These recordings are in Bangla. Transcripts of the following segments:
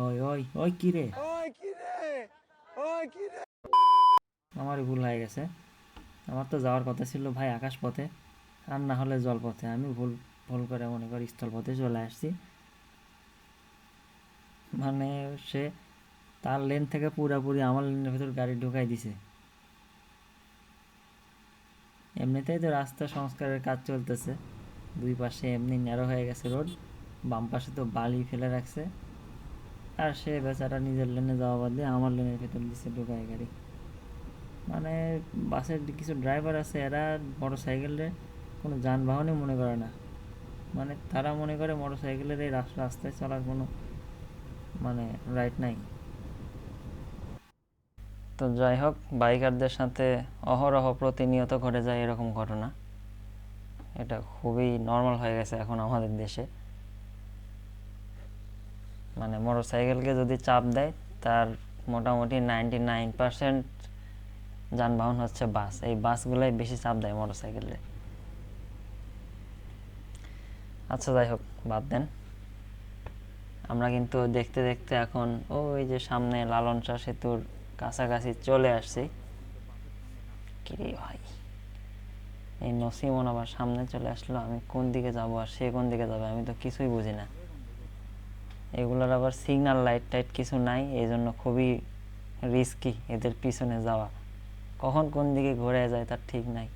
ওই ওই ওই কি রে? ওই কি রে? ওই কি রে? আমারই ভুল হয়ে গেছে। আমার তো যাওয়ার কথা ছিল ভাই আকাশ পথে আর না হলে জল পথে আমি ভুল ভুল করে মনে করি স্থল পথে চলে আসছি। মানে সে তার লেন থেকে পুরাপুরি আমার লেনের ভিতর গাড়ি ঢুকাই দিছে। এমনিতেই তো রাস্তা সংস্কারের কাজ চলতেছে। দুই পাশে এমনি ন্যারো হয়ে গেছে রোড বাম পাশে তো বালি ফেলে রাখছে। আর সে বেচারা নিজের লেনে যাওয়া বাদ দিয়ে আমার লেনের ভিতর দিচ্ছে ঢুকায় গাড়ি। মানে বাসের কিছু ড্রাইভার আছে, এরা মোটর সাইকেলের কোনো যানবাহনই মনে করে না। মানে তারা মনে করে মোটর সাইকেলের এই রাস- রাস্তায় চলার কোনো মানে রাইট নাই। তো যাই হোক, বাইকারদের সাথে অহরহ প্রতিনিয়ত ঘটে যায় এরকম ঘটনা। এটা খুবই নর্মাল হয়ে গেছে এখন আমাদের দেশে। মানে মোটর সাইকেলকে যদি চাপ দেয়, তার মোটামুটি নাইনটি নাইন পার্সেন্ট যানবাহন হচ্ছে বাস। এই বাসগুলাই বেশি চাপ দেয় মোটর সাইকেলে আচ্ছা যাই হোক, বাদ দেন। আমরা কিন্তু দেখতে দেখতে এখন ওই যে সামনে লালন শাহ সেতুর কাছাকাছি চলে আসছি। কিরে ভাই? এই নসিমন আবার সামনে চলে আসলো। আমি কোন দিকে যাব আর সে কোন দিকে যাবে? আমি তো কিছুই বুঝি না। এগুলোর আবার সিগনাল লাইট টাইট কিছু নাই এই জন্য খুবই রিস্কি এদের পিছনে যাওয়া। কখন কোন দিকে ঘুরে যায় তার ঠিক নাই।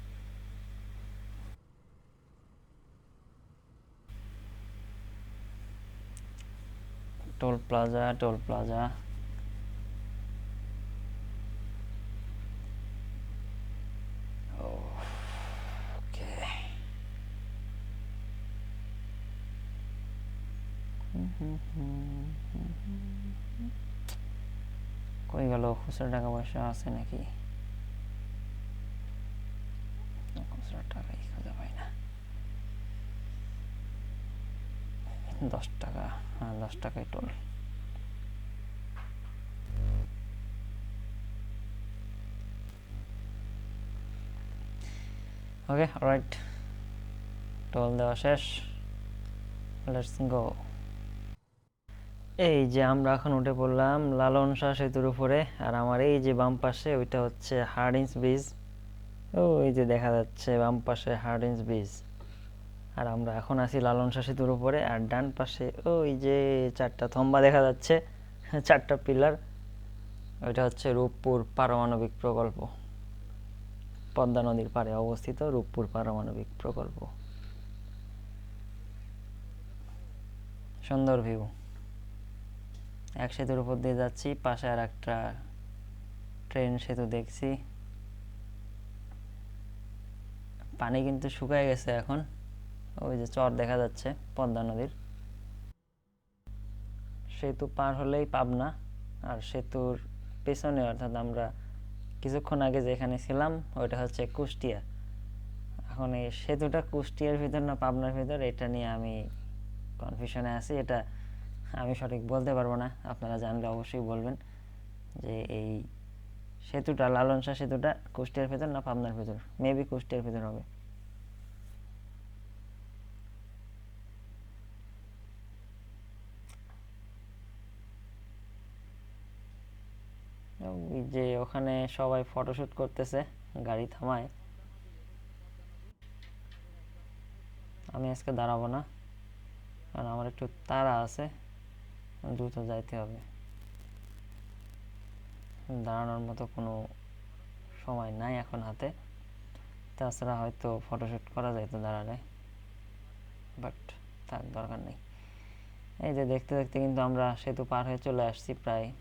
Toll plaza toll plaza okay কই গেল? খুচরা টাকা পয়সা আছে নাকি? খুচরা টাকাই খুঁজে পাই না। দশ টাকা হ্যাঁ দশ টাকাই টোল। ওকে রাইট টোল দেওয়া শেষ। লেটস গো এই যে আমরা এখন উঠে পড়লাম লালন শাহ সেতুর উপরে, আর আমার এই যে বাম পাশে ওইটা হচ্ছে হার্ডিন্স ব্রিজ। ওই যে দেখা যাচ্ছে বাম পাশে হার্ডিন্স ব্রিজ। আর আমরা এখন আছি লালন শাহ সেতুর উপরে, আর ডান পাশে ওই যে চারটা থম্বা দেখা যাচ্ছে, চারটা পিলার। ওইটা হচ্ছে রূপপুর পারমাণবিক প্রকল্প। পদ্মা নদীর পাড়ে অবস্থিত রূপপুর পারমাণবিক প্রকল্প। সুন্দর ভিউ। এক সেতুর উপর দিয়ে যাচ্ছি, পাশে আর একটা ট্রেন সেতু দেখছি। পানি কিন্তু শুকায় গেছে এখন, ওই যে চর দেখা যাচ্ছে পদ্মা নদীর। সেতু পার হলেই পাবনা, আর সেতুর পেছনে অর্থাৎ আমরা কিছুক্ষণ আগে যেখানে ছিলাম, ওইটা হচ্ছে কুষ্টিয়া। এখন এই সেতুটা কুষ্টিয়ার ভিতর না পাবনার ভিতর, এটা নিয়ে আমি কনফিউশনে আছি। এটা আমি সঠিক বলতে পারব না। আপনারা জানলে অবশ্যই বলবেন যে এই সেতুটা লালন সেতুটা কুষ্টিয়ার ভেতর না পাবনার ভেতর? মেবি কুষ্টিয়ার ভেতর হবে। যে ওখানে সবাই ফটোশুট করতেছে, গাড়ি থামায়। আমি আজকে দাঁড়াবো না, কারণ আমার একটু তাড়া আছে। দ্রুত যাইতে হবে। দাঁড়ানোর মতো কোনো সময় নাই এখন হাতে। তাছাড়া হয়তো ফটোশ্যুট করা যাইতো দাঁড়ালে। বাট তার দরকার নেই। এই যে দেখতে দেখতে কিন্তু আমরা সেতু পার হয়ে চলে আসছি প্রায়।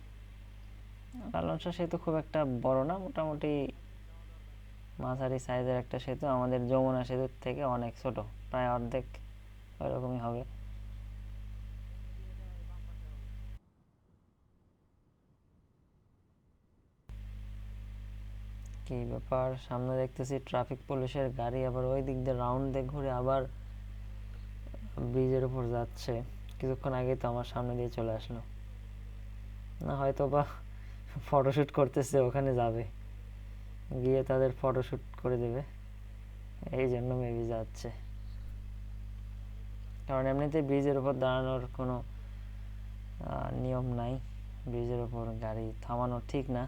লালনসা সেতু খুব একটা বড় না, মোটামুটি মাঝারি সাইজের একটা সেতু। আমাদের যমুনা সেতুর থেকে অনেক ছোট, প্রায় অর্ধেক ওইরকমই হবে কি ব্যাপার? সামনে দেখতেছি ট্রাফিক পুলিশের গাড়ি, আবার ওই দিক দিয়ে রাউন্ড দিয়ে ঘুরে আবার ব্রিজের উপর যাচ্ছে। কিছুক্ষণ আগে তো আমার সামনে দিয়ে চলে আসলো। না হয়তো বা ফটোশ্যুট করতেছে, ওখানে যাবে। গিয়ে তাদের ফটোশ্যুট করে দেবে। এই জন্য মেবি যাচ্ছে। কারণ এমনিতে ব্রিজের উপর দাঁড়ানোর কোনো নিয়ম নাই। ব্রিজের উপর গাড়ি থামানো ঠিক না।